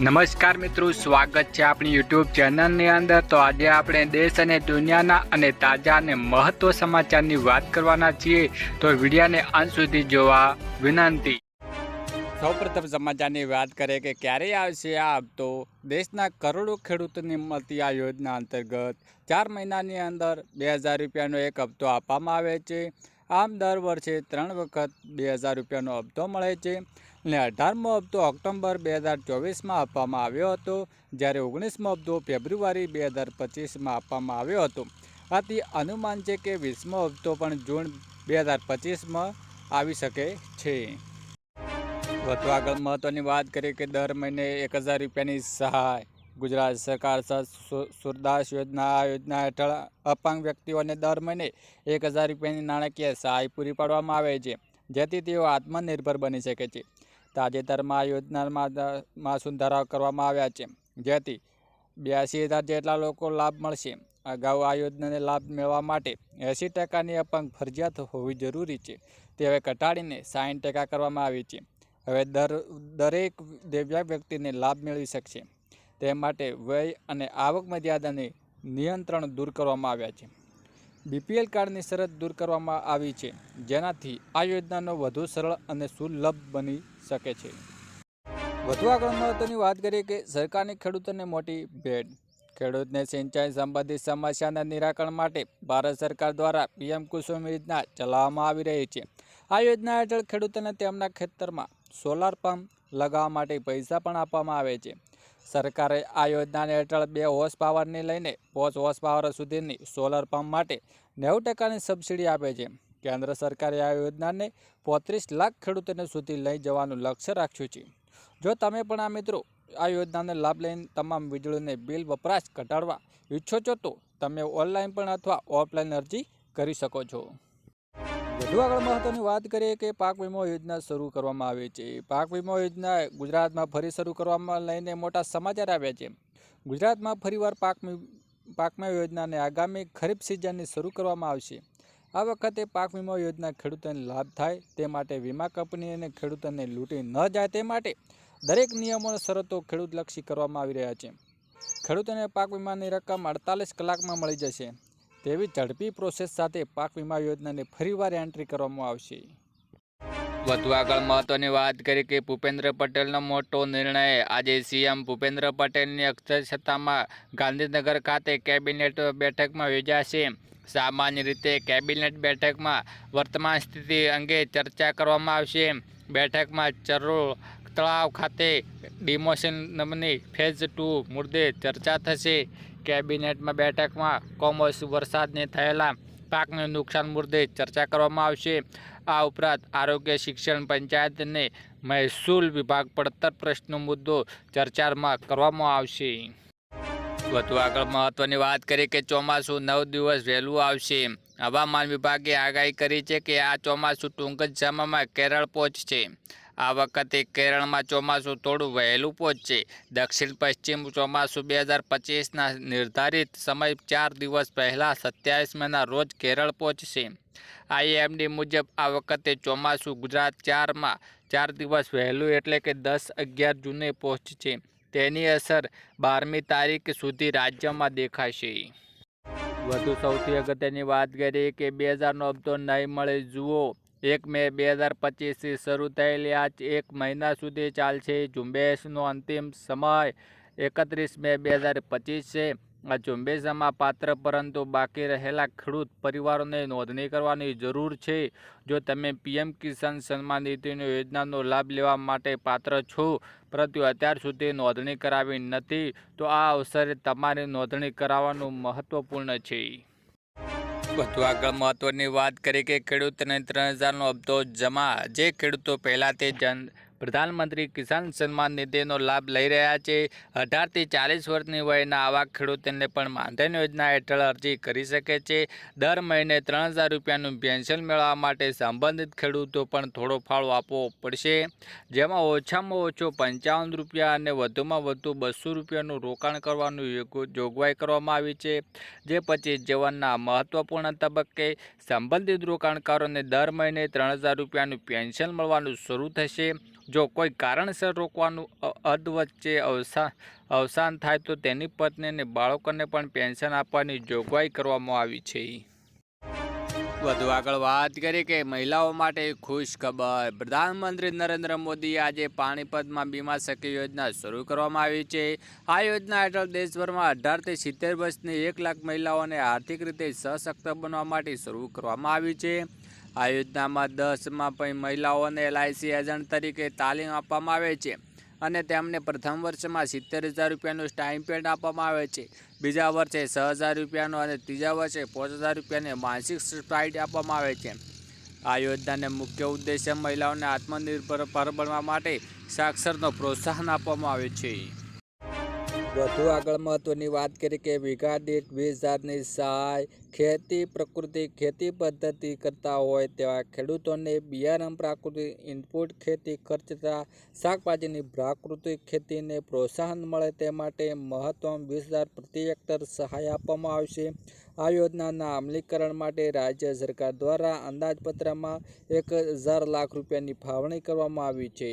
નમસ્કાર મિત્રો, સ્વાગત છે આપણી યુટ્યુબ ચેનલની અંદર. તો આજે આપણે દેશ અને દુનિયાના અને તાજા અને મહત્વ સમાચારની વાત કરવાના છીએ. તો વિડીયાને અંત સુધી જોવા વિનંતી. સૌપ્રથમ સમાચારની વાત કરીએ કે ક્યારે આવશે આ હપ્તો? દેશના કરોડો ખેડૂતોને મળતી આ યોજના અંતર્ગત ચાર મહિનાની અંદર બે હજાર રૂપિયાનો એક હપ્તો આપવામાં આવે છે. આમ દર વર્ષે ત્રણ વખત બે હજાર રૂપિયાનો હપ્તો મળે છે. અને અઢારમો હપ્તો ઓક્ટોબર બે હજાર ચોવીસમાં આપવામાં આવ્યો હતો, જ્યારે ઓગણીસમો હપ્તો ફેબ્રુઆરી બે હજાર પચીસમાં આપવામાં આવ્યો હતો. આથી અનુમાન છે કે વીસમો હપ્તો પણ જૂન બે હજાર પચીસમાં આવી શકે છે. વધુ આગળ મહત્ત્વની વાત કરીએ કે દર મહિને એક હજાર રૂપિયાની સહાય ગુજરાત સરકાર સુરદાસ યોજના આ યોજના હેઠળ અપંગ વ્યક્તિઓને દર મહિને એક હજાર રૂપિયાની નાણાકીય સહાય પૂરી પાડવામાં આવે છે, જેથી તેઓ આત્મનિર્ભર બની શકે છે. તાજેતરમાં આ યોજનામાં દ- માં સુધારા કરવામાં આવ્યા છે. જેથી બ્યાસી હજાર જેટલા લોકો લાભ મળશે. અગાઉ આ યોજનાને લાભ મેળવવા માટે એંસી ટકાની અપંગ ફરજિયાત હોવી જરૂરી છે. તે હવે ઘટાડીને સાઠ ટકા કરવામાં આવી છે. હવે દર, દરેક દિવ્યાંગ વ્યક્તિને લાભ મેળવી શકશે. તે માટે વય અને આવક મર્યાદાને નિયંત્રણ દૂર કરવામાં આવ્યા છે. બીપીએલ કાર્ડની શરત દૂર કરવામાં આવી છે, જેનાથી આ યોજનાનો વધુ સરળ અને સુલભ બની શકે છે. વધુ આગળ મહત્વની વાત કરીએ કે સરકારની ખેડૂતોને મોટી ભેટ. ખેડૂતને સિંચાઈ સંબંધિત સમસ્યાના નિરાકરણ માટે ભારત સરકાર દ્વારા પીએમ કુસુમ યોજના ચલાવવામાં આવી રહી છે. આ યોજના હેઠળ ખેડૂતોને તેમના ખેતરમાં સોલાર પંપ લગાવવા માટે પૈસા પણ આપવામાં આવે છે. સરકારે આ યોજનાને હેઠળ બે હોર્સ પાવરની લઈને પાંચ હોર્સ પાવર સુધીની સોલાર પંપ માટે નેવું ટકાની સબસિડી આપે છે. કેન્દ્ર સરકારે આ યોજનાને પોત્રીસ લાખ ખેડૂતોને સુધી લઈ જવાનું લક્ષ્ય રાખ્યું છે. જો તમે પણ આ મિત્રો આ યોજનાનો લાભ લઈને તમામ વીજળીને બિલ વપરાશ ઘટાડવા ઈચ્છો છો તો તમે ઓનલાઈન પણ અથવા ઓફલાઈન અરજી કરી શકો છો. વધુ આગળ મહત્વની વાત કરીએ કે પાક વીમો યોજના શરૂ કરવામાં આવી છે. પાક વીમો યોજના ગુજરાતમાં ફરી શરૂ કરવામાં લઈને મોટા સમાચાર આવ્યા છે. ગુજરાતમાં ફરીવાર પાક વી- પાક વીમા યોજનાને આગામી ખરીફ સિઝનની શરૂ કરવામાં આવશે. આ વખતે પાક વીમા યોજના ખેડૂતોને લાભ થાય, તે માટે વીમા કંપની અને ખેડૂતોને લૂંટી ન જાય તે માટે દરેક નિયમો અને શરતો ખેડૂતલક્ષી કરવામાં આવી રહ્યા છે. ખેડૂતોને પાક વીમાની રકમ અડતાલીસ કલાકમાં મળી જશે. તેવી ઝડપી પ્રોસેસ સાથે પાક વીમા યોજનાને ફરીવાર એન્ટ્રી કરવામાં આવશે. વધુ આગળ મહત્વની વાત કરી કે ભૂપેન્દ્ર પટેલનો મોટો નિર્ણય આજે સીએમ ભૂપેન્દ્ર પટેલની અધ્યક્ષતામાં ગાંધીનગર ખાતે કેબિનેટ બેઠકમાં યોજાશે. સામાન્ય રીતે કેબિનેટ બેઠકમાં વર્તમાન સ્થિતિ અંગે ચર્ચા કરવામાં આવશે. બેઠકમાં ચરો તળાવ ખાતે ડિમોશનની ફેઝ ટુ મુદ્દે ચર્ચા થશે. કેબિનેટમાં બેઠકમાં કમોસમી વરસાદને થયેલા પાકને નુકસાન મુદ્દે ચર્ચા કરવામાં આવશે. આ ઉપરાંત આરોગ્ય શિક્ષણ પંચાયત અને મહેસૂલ વિભાગ પડતર પ્રશ્નો મુદ્દો ચર્ચામાં કરવામાં આવશે. વધુ આગળ મહત્વની વાત કરીએ કે ચોમાસું નવ દિવસ વહેલું આવશે. હવામાન વિભાગે આગાહી કરી છે કે આ ચોમાસું ટૂંક જ સમયમાં કેરળ પહોંચશે. આ વખતે કેરળમાં ચોમાસું થોડું વહેલું પહોંચશે. દક્ષિણ પશ્ચિમ ચોમાસું બે હજાર પચીસના નિર્ધારિત સમય ચાર દિવસ પહેલાં સત્યાવીસ મેના રોજ કેરળ પહોંચશે. આઈએમડી મુજબ આ વખતે ચોમાસું ગુજરાત ચારમાં ચાર દિવસ વહેલું એટલે કે દસ અગિયાર જૂને પહોંચશે. તેની અસર બારમી તારીખ સુધી રાજ્યમાં દેખાશે. વધુ સૌથી અગત્યની વાત કરીએ કે બે હજારનો હપ્તો નહીં મળે, જુઓ. એક મે બે હજાર પચીસથી શરૂ થયેલી આ એક મહિના સુધી ચાલશે. ઝુંબેશનો અંતિમ સમય એકત્રીસ મે બે હજાર પચીસ. છે આ ઝુંબેશમાં પાત્ર પરંતુ બાકી રહેલા ખેડૂત પરિવારોને નોંધણી કરવાની જરૂર છે. જો તમે પીએમ કિસાન સન્માન નિધિની યોજનાનો લાભ લેવા માટે પાત્ર છો, પરંતુ અત્યાર સુધી નોંધણી કરાવી નથી, તો આ અવસરે તમારી નોંધણી કરાવવાનું મહત્વપૂર્ણ છે. વધુ આગળ મહત્વની વાત કરી કે ખેડૂતને ત્રણ હજારનો હપ્તો જમા. જે ખેડૂતો પહેલાંથી જન પ્રધાનમંત્રી કિસાન સન્માન નિધિનો લાભ લઈ રહ્યા છે. અઢારથી ચાલીસ વર્ષની વયના આવા ખેડૂતોને પણ માનધન યોજના હેઠળ અરજી કરી શકે છે. દર મહિને ત્રણ હજાર રૂપિયાનું પેન્શન મેળવવા માટે સંબંધિત ખેડૂતો પણ થોડો ફાળો આપવો પડશે. જેમાં ઓછામાં ઓછો પંચાવન રૂપિયા અને વધુમાં વધુ બસો રૂપિયાનું રોકાણ કરવાનું જોગવાઈ કરવામાં આવી છે. જે પછી જીવનના મહત્વપૂર્ણ તબક્કે સંબંધિત રોકાણકારોને દર મહિને ત્રણ હજાર રૂપિયાનું પેન્શન મળવાનું શરૂ થશે. જો કોઈ કારણસર રોકવાનું, અ- અધ વચ્ચે અવસાન અવસાન થાય તો તેની પત્ની અને બાળકોને પણ પેન્શન આપવાની જોગવાઈ કરવામાં આવી છે. વધુ આગળ વાત કરી કે મહિલાઓ માટે ખુશ ખબર. પ્રધાનમંત્રી નરેન્દ્ર મોદી આજે પાણીપતમાં બીમા સખી યોજના શરૂ કરવામાં આવી છે. આ યોજના હેઠળ દેશભરમાં અઢારથી સિત્તેર વર્ષની એક લાખ મહિલાઓને આર્થિક રીતે સશક્ત બનવા માટે શરૂ કરવામાં આવી છે. આ યોજનામાં દસમાં પણ મહિલાઓને એલઆઈસી એજન્ટ તરીકે તાલીમ આપવામાં આવે છે અને તેમને પ્રથમ વર્ષમાં સિત્તેર હજાર રૂપિયાનું સ્ટાઇપેન્ડ આપવામાં આવે છે. બીજા વર્ષે છ હજાર રૂપિયાનો અને ત્રીજા વર્ષે પાંચ હજાર રૂપિયાની માનસિક સ્ટાઇટ આપવામાં આવે છે. આ યોજનાને મુખ્ય ઉદ્દેશ્ય મહિલાઓને આત્મનિર્ભર પર બનવા માટે સાક્ષરનો પ્રોત્સાહન આપવામાં આવે છે. વધુ આગળ મહત્વની વાત કરી કે વીઘા દીઠ વીસ હજારની સહાય ખેતી, પ્રકૃતિ, ખેતી પદ્ધતિ કરતા હોય તેવા ખેડૂતોને બિયારણ પ્રાકૃતિક ઇનપુટ ખેતી ખર્ચતા શાકભાજીની પ્રાકૃતિક ખેતીને પ્રોત્સાહન મળે તે માટે મહત્તમ વીસ હજાર પ્રતિ હેક્ટર સહાય આપવામાં આવશે. આ યોજનાના અમલીકરણ માટે રાજ્ય સરકાર દ્વારા અંદાજપત્રમાં એક હજાર લાખ રૂપિયાની ફાળવણી કરવામાં આવી છે.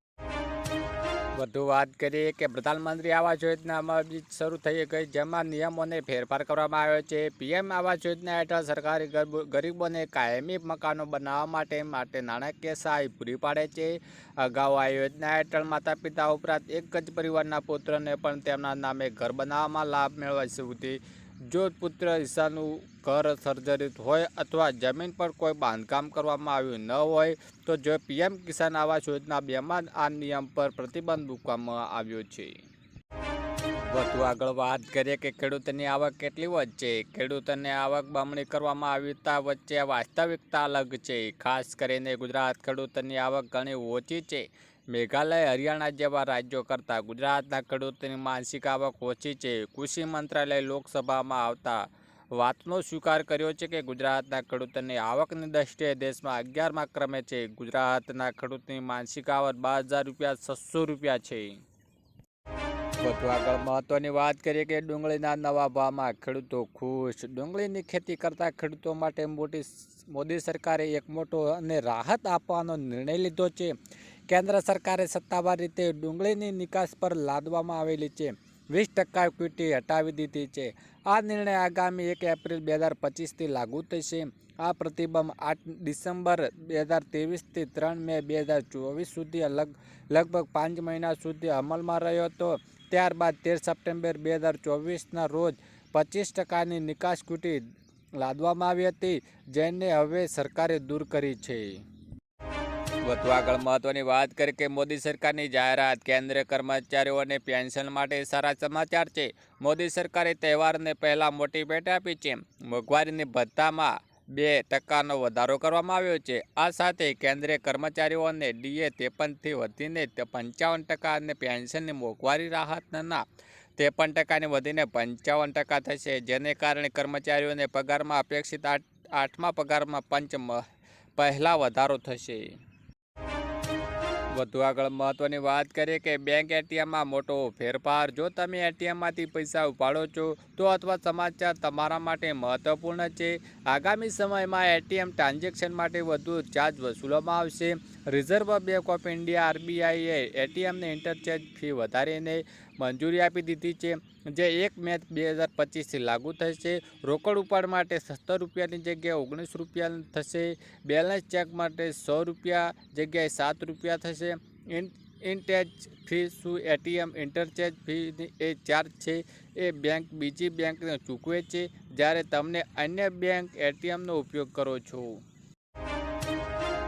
વધુ વાત કરીએ કે પ્રધાનમંત્રી આવાસ યોજનામાં બી શરૂ થઈ ગઈ, જેમાં નિયમોને ફેરફાર કરવામાં આવ્યો છે. પીએમ આવાસ યોજના હેઠળ સરકારી ગરબ- ગરીબોને કાયમી મકાનો બનાવવા માટે માટે નાણાકીય સહાય પૂરી પાડે છે. અગાઉ આ યોજના હેઠળ માતા પિતા ઉપરાંત એક જ પરિવારના પુત્રને પણ તેમના નામે ઘર બનાવવામાં લાભ મેળવવા સુધી. જો પુત્ર ઈશાનું ઘર સર્જરિત હોય અથવા જમીન પર કોઈ બાંધકામ કરવામાં આવ્યું ન હોય, તો જો પીએમ કિસાન આવાસ યોજના બેમાં આ નિયમ પર પ્રતિબંધ મૂકવામાં આવ્યો છે. વધુ આગળ વાત કરીએ કે ખેડૂતની આવક કેટલી વધશે ખેડૂતોની આવક બમણી કરવામાં આવતા વચ્ચે વાસ્તવિકતા અલગ છે. ખાસ કરીને ગુજરાત ખેડૂતોની આવક ઘણી ઓછી છે. મેઘાલય, હરિયાણા જેવા રાજ્યો કરતાં ગુજરાતના ખેડૂતોની માનસિક આવક ઓછી છે. કૃષિ મંત્રાલય લોકસભામાં આવતા વાતનો સ્વીકાર કર્યો છે કે ગુજરાતના ખેડૂતોની આવકની દ્રષ્ટિએ દેશમાં અગિયારમાં ક્રમે છે. ગુજરાતના ખેડૂતની માનસિક આવક બાર રૂપિયા, છસો રૂપિયા છે. વધુ આગળ મહત્વની વાત કરીએ કે ડુંગળીના નવા ભાવમાં ખેડૂતો ખુશ. ડુંગળીની ખેતી કરતા ખેડૂતો માટે મોટી મોદી સરકારે એક મોટો અને રાહત આપવાનો નિર્ણય લીધો છે. કેન્દ્ર સરકારે સત્તાવાર રીતે ડુંગળીની નિકાસ પર લાદવામાં આવેલી છે. વીસ ટકા ક્વિટી હટાવી દીધી છે. આ નિર્ણય આગામી એક એપ્રિલ બે હજાર પચીસથી લાગુ થશે. આ પ્રતિબંધ આઠ ડિસેમ્બર બે હજાર ત્રેવીસથી ત્રણ મે બે હજાર ચોવીસ સુધી લગ લગભગ પાંચ મહિના સુધી અમલમાં રહ્યો હતો. ત્યારબાદ તેર સપ્ટેમ્બર બે હજાર ચોવીસના રોજ પચીસ ટકાની નિકાસ ક્વિટી લાદવામાં આવી હતી, જેને હવે સરકારે દૂર કરી છે. વધુ આગળ મહત્વની વાત કરી કે મોદી સરકારની જાહેરાત કેન્દ્રીય કર્મચારીઓને પેન્શન માટે સારા સમાચાર છે. મોદી સરકારે તહેવારને પહેલાં મોટી ભેટ આપી છે. મોંઘવારીની ભથ્થામાં બે ટકાનો વધારો કરવામાં આવ્યો છે. આ સાથે કેન્દ્રીય કર્મચારીઓને ડીએ ત્રેપનથી વધીને પંચાવન ટકા અને પેન્શનની મોંઘવારી રાહતના ત્રેપન ટકાની વધીને પંચાવન ટકા થશે, જેને કારણે કર્મચારીઓને પગારમાં અપેક્ષિત આઠ, આઠમા પગારમાં પંચ પહેલા વધારો થશે. વધુ આગળ મહત્વની વાત કરીએ કે બેંક એટીએમમાં મોટો ફેરફાર, જો તમે એટીએમમાંથી પૈસા ઉપાડો છો, તો અથવા સમાચાર તમારા માટે મહત્વપૂર્ણ છે. આગામી સમયમાં એટીએમ ટ્રાન્ઝેક્શન માટે વધુ ચાર્જ વસૂલવામાં આવશે. રિઝર્વ બેંક ઓફ ઇન્ડિયા આરબીઆઈએ એટીએમને ઇન્ટરચેન્જ ફી વધારીને મંજૂરી આપી દીધી છે. જે એક મે બે હજાર પચીસથી લાગુ થશે રોકડ ઉપાડ માટે સત્તર રૂપિયાની જગ્યાએ ઓગણીસ રૂપિયા થશે. બેલેન્સ ચેક માટે સો રૂપિયા જગ્યાએ સાત રૂપિયા થશે. ઇન ઇન્ટેજ ફી શું? એટીએમ ઇન્ટરચેન્જ ફી એ ચાર્જ છે. એ બેંક બીજી બેંકને ચૂકવે છે. જ્યારે તમને અન્ય બેંક એટીએમનો ઉપયોગ કરો છો.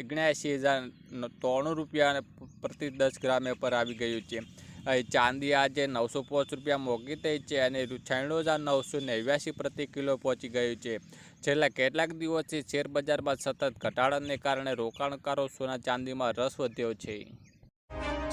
ઓગણ્યાસી હજાર ત્રણ રૂપિયા પ્રતિ દસ ગ્રામે પર આવી ગયું છે. ચાંદી આજે નવસો પાંચ રૂપિયા મોંઘી થઈ છે અને છાણું હજાર નવસો નેવ્યાસી પ્રતિ કિલો પહોંચી ગયું છે. છેલ્લા કેટલાક દિવસથી શેરબજારમાં સતત ઘટાડાને કારણે રોકાણકારો સોના ચાંદીમાં રસ વધ્યો છે.